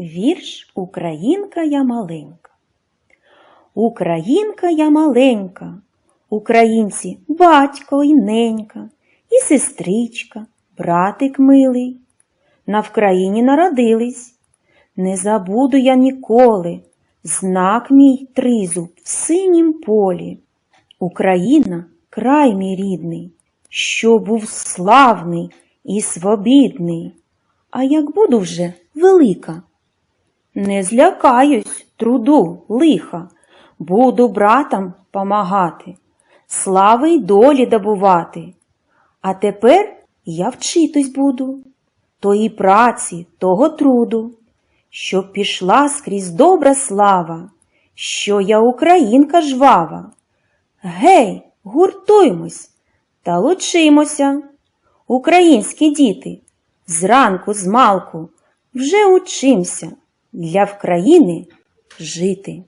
Вірш Українка я маленька. Українка я маленька, українці батько і ненька, і сестричка, братик милий. На Вкраїні народились. Не забуду я ніколи знак мій тризуб в синім полі. Україна край мій рідний, що був славний і свобідний. А як буду вже велика, не злякаюсь труду лиха, буду братам помагати, слави й долі добувати. А тепер я вчитись буду тої праці, того труду, щоб пішла скрізь добра слава, що я українка жвава. Гей, гуртуймось та лучимося, українські діти, зранку з малку вже учимся для України жити.